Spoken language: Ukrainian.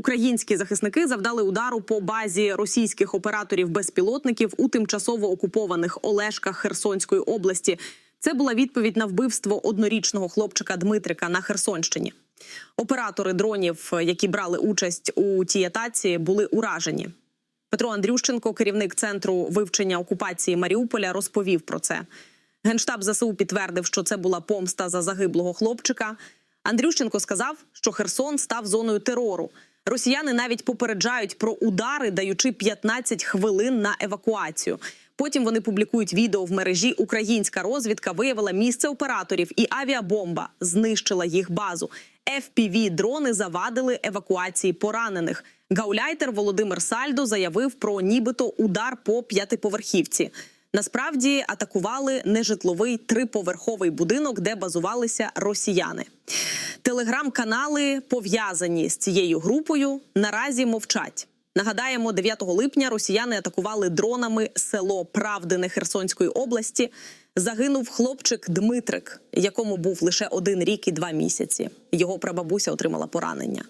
Українські захисники завдали удару по базі російських операторів безпілотників у тимчасово окупованих Олешках Херсонської області. Це була відповідь на вбивство однорічного хлопчика Дмитрика на Херсонщині. Оператори дронів, які брали участь у тій атаці, були уражені. Петро Андрющенко, керівник центру вивчення окупації Маріуполя, розповів про це. Генштаб ЗСУ підтвердив, що це була помста за загиблого хлопчика. Андрющенко сказав, що Херсон став зоною терору. Росіяни навіть попереджають про удари, даючи 15 хвилин на евакуацію. Потім вони публікують відео в мережі. Українська розвідка виявила місце операторів, і авіабомба знищила їх базу. fpv дрони завадили евакуації поранених. Гауляйтер Володимир Сальдо заявив про нібито удар по п'ятиповерхівці. Насправді атакували нежитловий триповерховий будинок, де базувалися росіяни. Телеграм-канали пов'язані з цією групою. Наразі мовчать. Нагадаємо, 9 липня росіяни атакували дронами село Правдине Херсонської області. Загинув хлопчик Дмитрик, якому був лише один рік і два місяці. Його прабабуся отримала поранення.